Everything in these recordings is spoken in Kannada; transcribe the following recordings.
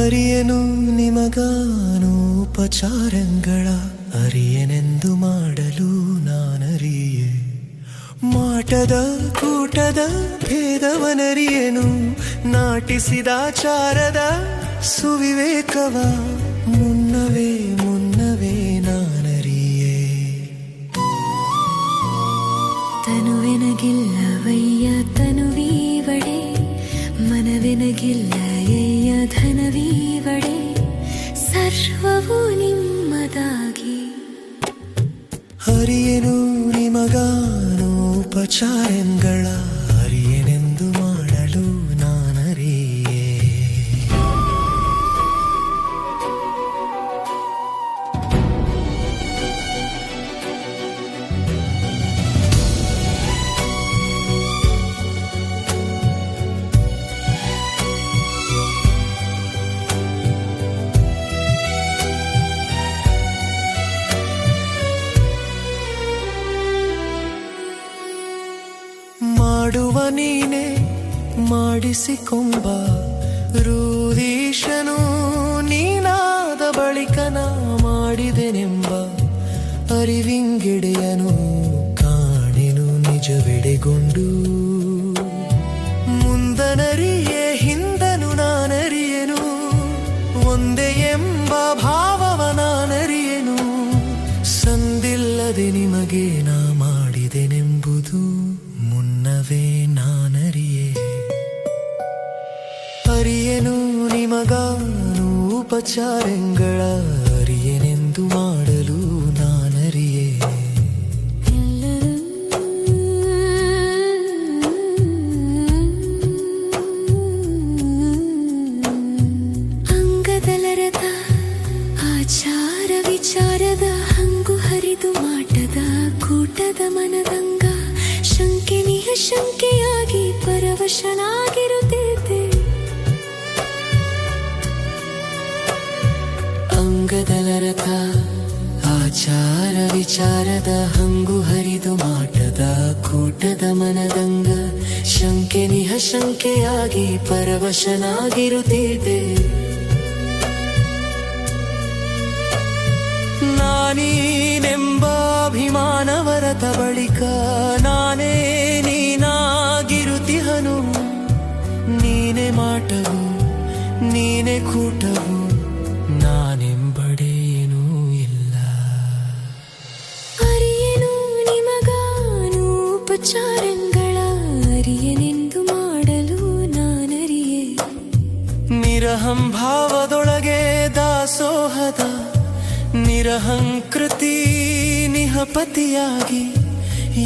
ಅರಿಯನು ನಿಮಗಾನೋಪಚಾರಗಳ ಅರಿಯನೆಂದು ಮಾಡಲು ನಾನರಿಯೆ. ಮಾಟದ ಕೂಟದ ಭೇದವನರಿಯನು ನಾಟಿಸಿದಾಚಾರದ ಸುವಿವೇಕವ ಮುನ್ನವೇ ಮುನ್ನವೇ ನಾನರಿಯೇ. ತನುವೆನಗಿಲ್ಲವಯ್ಯ ತನುವೀವಡೆ ಮನವೆನಗಿಲ್ಲಯ್ಯ ಧನವೀವಡೆ ಸರ್ವವು ನಿಮ್ಮದಾಗಿ. ಅರಿಯನು ನಿಮಗಾನೋಪಚಾರಗಳ ಮಾಡಿಸಿಕೊಂಬ ರೂದೀಶನು ನೀನಾದ ಬಳಿಕ ನಾ ಮಾಡಿದೆನೆಂಬ ಅರಿವಿಂಗಿಡೆಯನು ಕಾಣೆನು ನಿಜವೆಡೆಗೊಂಡು. ಮುಂದನರಿಯೇ, ಹಿಂದನು ನಾನರಿಯನು, ಒಂದೇ ಎಂಬ ಭಾವವ ನಾನರಿಯನು. ಸಂದಿಲ್ಲದೆ ನಿಮಗೆ ನಾ ನಿಮಗಾನೂಪಚಾರಗಳ ಅರಿಯನೆಂದು ಮಾಡಲು ನಾನರಿಯೇ? ಅಂಗದಲರದ ಆಚಾರ ವಿಚಾರದ ಹಂಗು ಹರಿದು ಮಾಟದ ಕೂಟದ ಮನದಂಗ ಶಂಕೆ ನಿಹ ಶಂಕೆಯಾಗಿ ಪರವಶನಾಗಿರುತ್ತಿದ್ದೆ ಅಂಗದಲರಥ ಆಚಾರ ವಿಚಾರದ ಹಂಗು ಹರಿದು ಮಾಟದ ಕೂಟದ ಮನದಂಗ, ಶಂಕೆ ನಿಹ ಶಂಕೆಯಾಗಿ ಪರವಶನಾಗಿರುತ್ತಿದೆ ನಾನೀನೆಂಬ ಅಭಿಮಾನವರತ ಬಳಿಕ ನಾನೇ ನೀನಾಗಿರುತ್ತಿಹನು. ನೀನೆ ಮಾಟವು, ನೀನೆ ಕೂಟವು ನಿರಹಂಕೃತಿ ನಿಹಪತಿಯಾಗಿ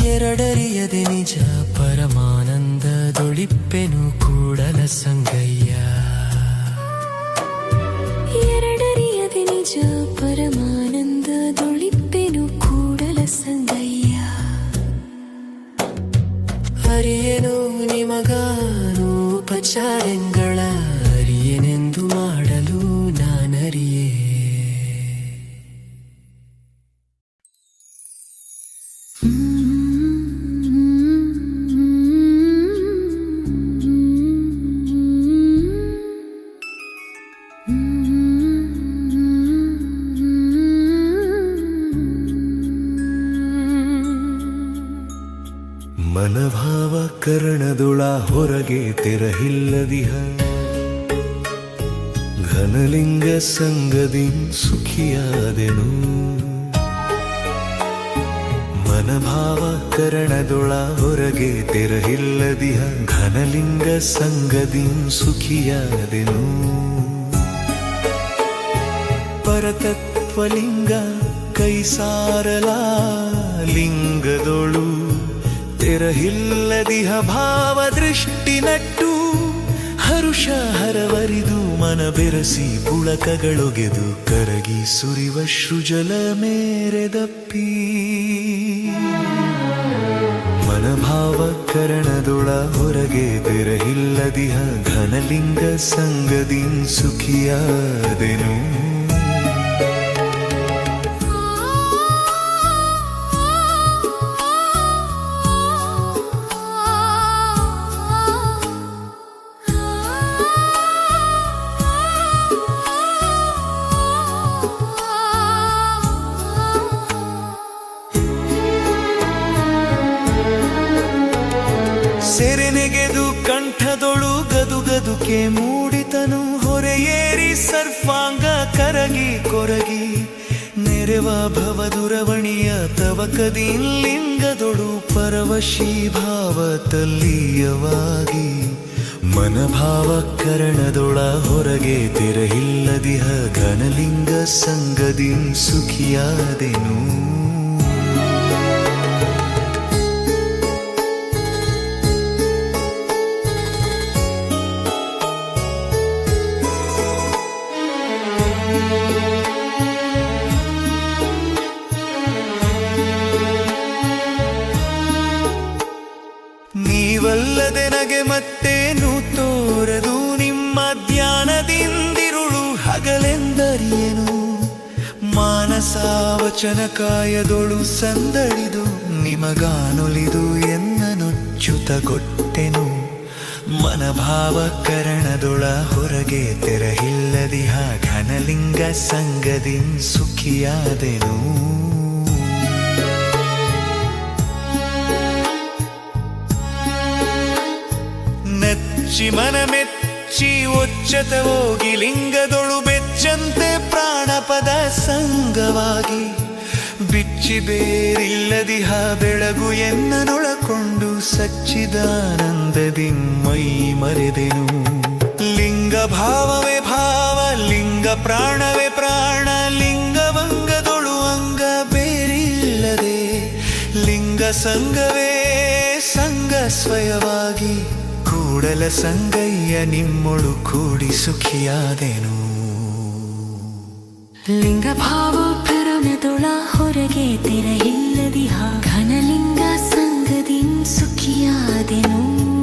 ಎರಡರಿಯದೆ ನಿಜ ಪರಮಾನಂದದೊಳಿಪ್ಪೆನು ಕೂಡಲ ಸಂಗಯ್ಯ. ಎರಡರಿಯದೆ ನಿಜ ಪರಮಾನಂದದೊಳಿಪ್ಪೆನು ಕೂಡಲ ಸಂಗಯ್ಯ. ಹರಿಯನು ನಿಮಗಾನೋಪಚಾರಗಳ ಹೊರಗೆ ತೆರಹಿಲ್ಲದಿಹ. ಘನಲಿಂಗ ಸಂಗದಿ ಸುಖಿಯಾದೆನು. ಮನಭಾವ ಕರಣದೊಳ ಹೊರಗೆ ತೆರಹಿಲ್ಲದಿಹ. ಘನಲಿಂಗ ಸಂಗದಿ ಸುಖಿಯಾದೆನು. ಪರತತ್ವಲಿಂಗ ಕೈಸಾರಲ ಲಿಂಗದೊಳು. ತೆರಹಿಲ್ಲದಿಹ ಭಾವ ದೃಷ್ಟಿ ನಟ್ಟು ಹರುಷ ಹರವರಿದು ಮನ ಬೆರಸಿ ಪುಳಕಗಳೊಗೆದು ಕರಗಿ ಸುರಿವ ಸೃಜಲ ಮೇರೆದಪ್ಪಿ. ಮನಭಾವ ಕರಣದೊಳ ಹೊರಗೆ ತೆರಹಿಲ್ಲದಿಹ ಘನಲಿಂಗ ಸಂಗದಿ ಸುಖಿಯಾದೆನು. ನೆರೆವ ಭವದುರವಣಿಯ ತವಕದಿ ಲಿಂಗದೊಡು ಪರವಶಿ ಭಾವ ತಲ್ಲಿಯವಾಗಿ ಮನಭಾವ ಕರಣದೊಳ ಹೊರಗೆ ತೆರಹಿಲ್ಲದಿಹ ಘನಲಿಂಗ ಸಂಗದಿ ಸುಖಿಯಾದೆನು. ನೀವಲ್ಲದೆ ನಗೆ ಮತ್ತೇನು ತೋರದು? ನಿಮ್ಮ ಧ್ಯಾನದಿಂದಿರುಳು ಹಗಲೆಂದರಿಯೇನು? ಮಾನಸಾವಚನ ಕಾಯದೊಳು ಸಂದಡಿದು ನಿಮಗಾನೊಲಿದು ಎನ್ನನೊಚ್ಚುತ ಕೊಟ್ಟೆನು ಮನಭಾವ ಕರಣದೊಳ ಹೊರಗೆ ತೆರಹಿಲ್ಲದಿಹ ಘನಲಿಂಗ ಸಂಗದಿನ್ ಸುಖಿಯಾದೆನು. ಮೆಚ್ಚಿ ಒಚ್ಚತ ಹೋಗಿ ಲಿಂಗದೊಳು ಬೆಚ್ಚಂತೆ ಪ್ರಾಣಪದ ಸಂಗವಾಗಿ. ಬಿಚ್ಚಿ ಬೇರಿಲ್ಲದಿಹ ಬೆಳಗು ಎನ್ನನೊಳಕೊಂಡು ಸಚ್ಚಿದಾನಂದದಿ ಮೈ ಮರೆದೆನು. ಲಿಂಗ ಭಾವವೇ ಭಾವ, ಲಿಂಗ ಪ್ರಾಣವೇ ಪ್ರಾಣ ಲಿಂಗವಂಗದೊಳು ಅಂಗ ಬೇರಿಲ್ಲದೆ. ಲಿಂಗ ಸಂಗವೇ ಸಂಗ ಸ್ವಯವಾಗಿ. ಕೂಡಲ ಸಂಗಯ್ಯ ನಿಮ್ಮೊಳು ಕೂಡಿ ಸುಖಿಯಾದೆನು. ಲಿಂಗ ಭಾವ ಕರಣದೊಳ ಹೊರಗೆ ತೆರೆಯಿಲ್ಲದಿಹ ಘನಲಿಂಗ ಸಂಗದಿಂ ಸುಖಿಯಾದೆನು.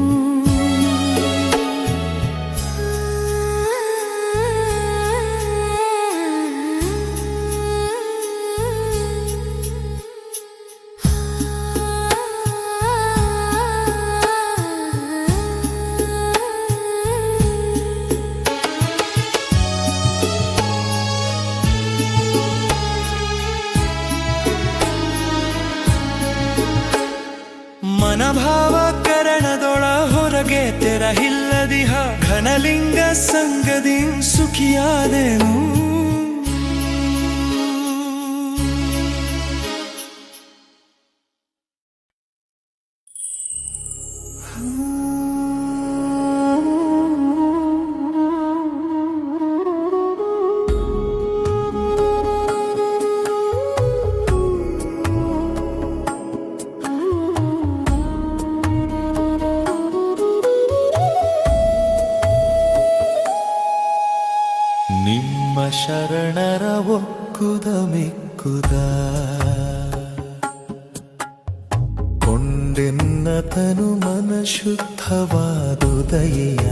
ಶುದ್ಧವಾದುದಯ್ಯ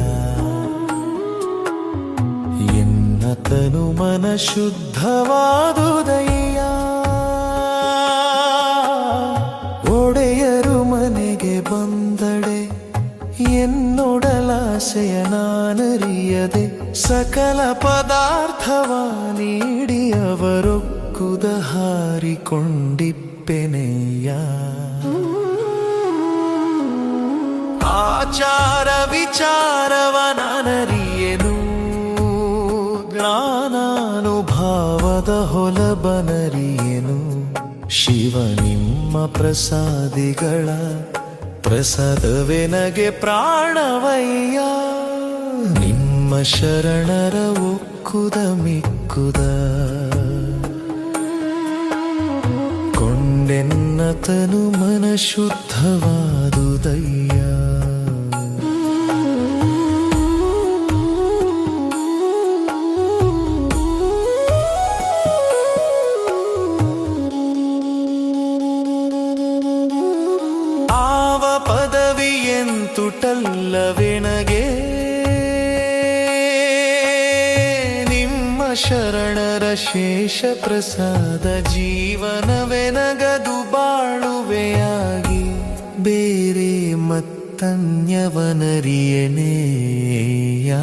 ಎನ್ನತನು ಮನ ಶುದ್ಧವಾದುದಯ್ಯ ಒಡೆಯರು ಮನೆಗೆ ಬಂದಡೆ ಎನ್ನೊಡಲಾಸೆಯ ನಾನರಿಯದೆ ಸಕಲ ಪದಾರ್ಥವ ನೀಡಿ ಅವರೊಕ್ಕುದ ಹಾರಿಕೊಂಡಿಪ್ಪೆನೆಯ ಆಚಾರ ವಿಚಾರವ ನಾನರಿಯೆನು. ಜ್ಞಾನಾನುಭಾವದ ಹೊಲಬನರಿಯೇನು. ಶಿವ ನಿಮ್ಮ ಪ್ರಸಾದಿಗಳ ಪ್ರಸಾದವೆನಗೆ ಪ್ರಾಣವಯ್ಯ. ನಿಮ್ಮ ಶರಣರ ಒಕ್ಕುದ ಮಿಕ್ಕುದ. ಕೊಂಡೆನ್ನತನು ಮನ ಪದವಿಯಂತುಟಲ್ಲವೆನಗೆ ನಿಮ್ಮ ಶರಣರ ಶೇಷ ಪ್ರಸಾದ ಜೀವನವೆನಗದು ಬಾಳುವೆಯಾಗಿ, ಬೇರೆ ಮತ್ತನ್ಯವನರಿಯನೇಯ.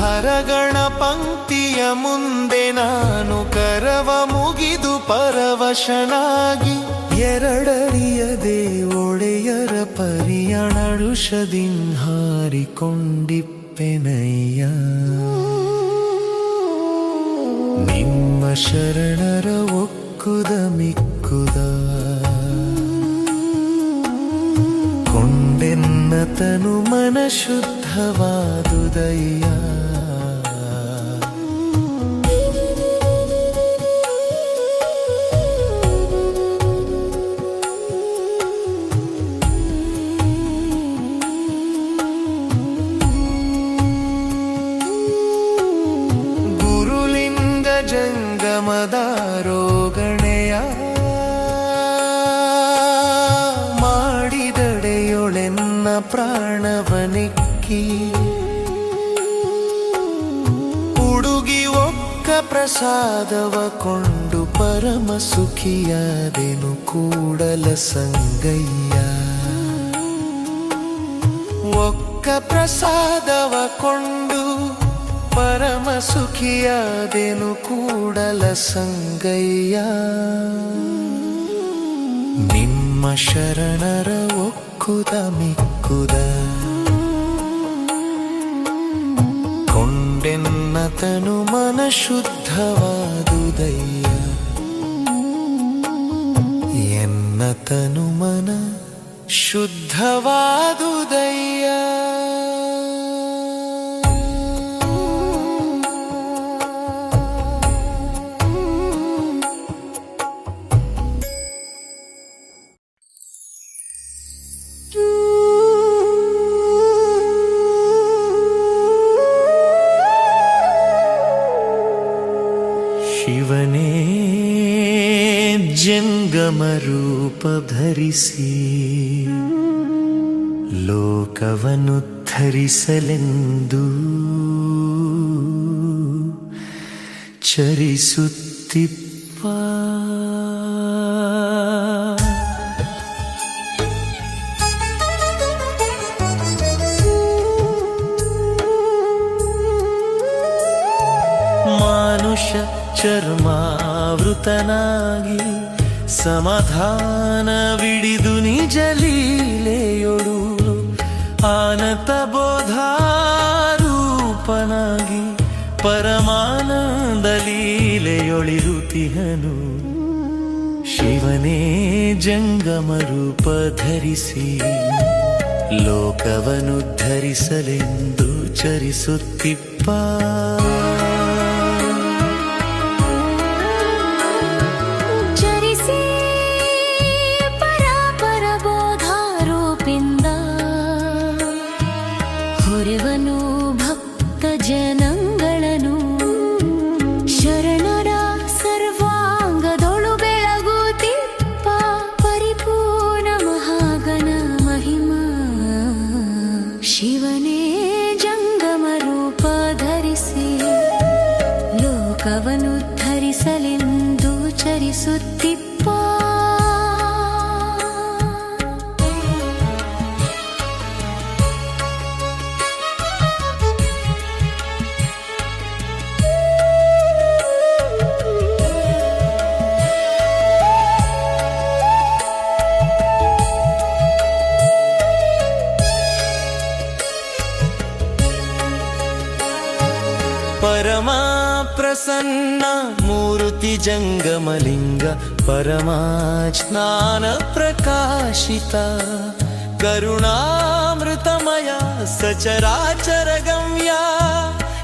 ಹರಗಣ ಪಂಕ್ತಿಯ ಮುಂದೆ ನಾನು ಕರವ ಮುಗಿದು ಪರವಶನಾಗಿ ಎರಡರಿಯದೆ ಒಡೆಯರ ಪರಿಯಣಡುಷದಿನ್ ಹಾರಿಕೊಂಡಿಪ್ಪೆನಯ್ಯ. ನಿಮ್ಮ ಶರಣರ ಒಕ್ಕುದ ಮಿಕ್ಕುದ. ಕೊಂಡೆನ್ನ ತನು ಮಾಡಿದಡೆಯೊಳೆನ್ನ ಪ್ರಾಣವನಿಕ್ಕಿ ಹುಡುಗಿ ಒಕ್ಕ ಪ್ರಸಾದವ ಕೊಂಡು ಪರಮ ಸುಖಿಯಾದೆನು ಕೂಡಲ ಸಂಗಯ್ಯ. ಒಕ್ಕ ಪ್ರಸಾದವ ಕೊಂಡು ಪರಮ ಸುಖಿಯಾದೆನು ಕೂಡಲ ಸಂಗಯ್ಯ. ನಿಮ್ಮ ಶರಣರ ಒಕ್ಕುದ ಮಿಕ್ಕುದ ಕೊಂಡೆನ್ನ ತನು ಮನ ಶುದ್ಧವಾದುದಯ್ಯ ಎನ್ನ ತನು ಮನ ಶುದ್ಧವಾದುದಯ್ಯ ಧರಿಸಿ ಲೋಕವನ್ನು ಧರಿಸಲೆಂದು ಚರಿಸುತ್ತಿಪ್ಪ ಮಾನುಷ ಚರ್ಮಾವೃತನಾಗಿ ಸಮಾಧಾನವಿಡಿದು ನಿಜ ಲೀಲೆಯೊಳು ಆನತ ಬೋಧಾರೂಪನಾಗಿ ಪರಮಾನಂದ ಲೀಲೆಯೊಳಿರುತಿಹನು ಶಿವನೇ ಜಂಗಮ ರೂಪ ಧರಿಸಿ ಲೋಕವನ್ನು ಧರಿಸಲೆಂದು ಚರಿಸುತ್ತಿಪ್ಪ. ಪ್ರಸನ್ನ ಮೂರ್ತಿ ಜಂಗಮಲಿಂಗ ಪರಮಾ ಸ್ನಾನ ಪ್ರಕಾಶಿತ. ಕರುಣಾಮೃತಮಯ ಸಚರಾಚರ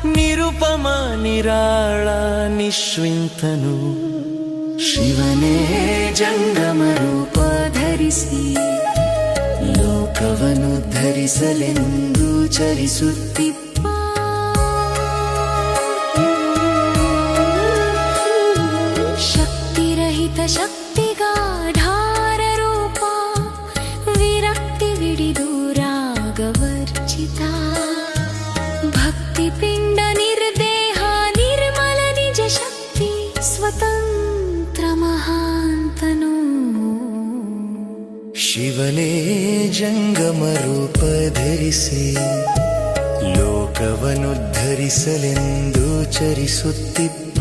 ನಿರುಪಮ ನಿರಾಳ ನಿಶ್ವಿಂತನು. ಶಿವನೇ ಜಂಗಮ हिडिदूरागवर्जिता भक्तिपिण्ड निर्देहा निर्मल निजशक्ति स्वतन्त्रमहान्तनो शिवने जङ्गमरूपधरिसि लोकवनुद्धरिसलेन्दु चरिसुत्तिप्प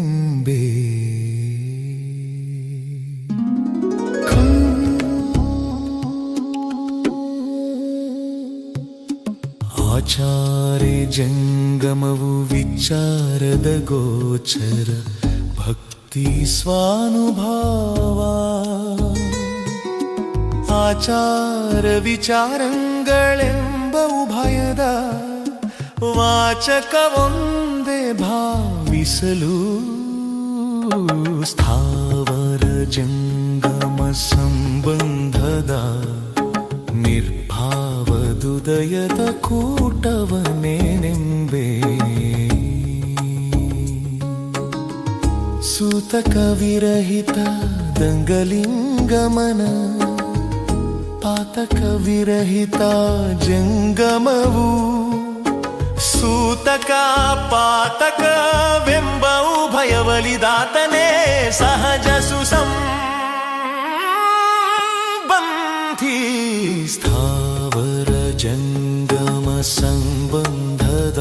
ಜಂಗಮವು ವಿಚಾರದ ಗೋಚರ ಭಕ್ತಿ ಸ್ವಾನುಭಾವ ಆಚಾರ ವಿಚಾರಂಗಳೆಂಬ ಉಭಯದ ವಾಚಕವೊಂದೇ ಭಾವಿಸಲು ಸ್ಥಾವರ ಜಂಗಮ ಸಂಬಂಧದ ನಿರ್ಭಾವದುದಯದ ಕೂಟವನೇನೆಂಬೆ ಸೂತಕ ವಿರಹಿತ ದಂಗಲಿಂಗಮನ ಪಾತಕ ವಿರಹಿತ ಜಂಗಮವು ಸೂತಕ ಪಾತಕವೆಂಬ ಉಭಯವಲಿದಾತನೇ ಸಹಜ ಸುಸಂಬಂಧಿ ಸ್ಥಾವರ ಜಂಗಮ ಸಂಬಂಧದ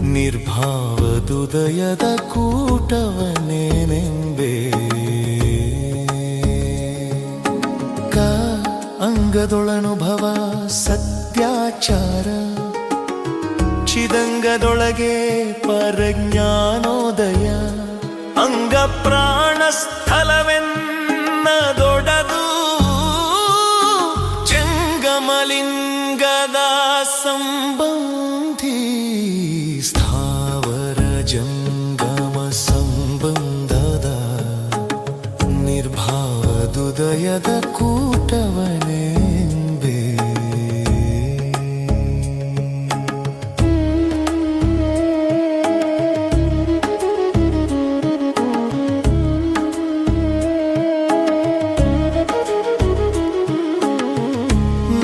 ನಿರ್ಭಾವದುದಯದ ಕೂಟವನೇನೆಂಬೆ. ಕ ಅಂಗದೊಳನುಭವ ಸತ್ಯಾಚಾರ ಚಿದಂಗದೊಳಗೆ ಪರಜ್ಞಾನೋದಯ ಅಂಗ വിരത കൂട്ടവനേമ്പേ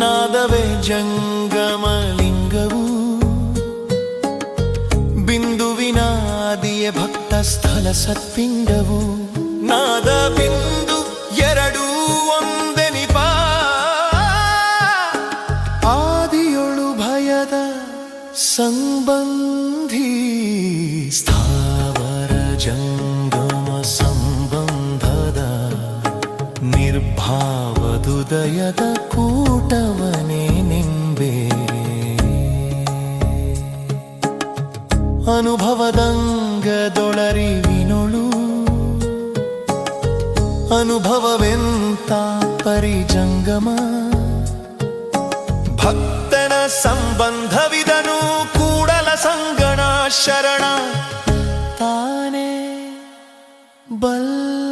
നാദവേ ജംഗമലിംഗവൂ ബിന്ദുവിനാദിയ ഭക്തസ്ഥല സത്പിംഗവൂ നാദബിന്ദു ಅನುಭವದಂಗದೊಳರಿವಿನೊಳು ಅನುಭವವೆಂತ ಪರಿಜಂಗಮ? ಭಕ್ತನ ಸಂಬಂಧವಿದನು ಕೂಡಲ ಸಂಗಣ ಶರಣ ತಾನೇ ಬಲ್ಲ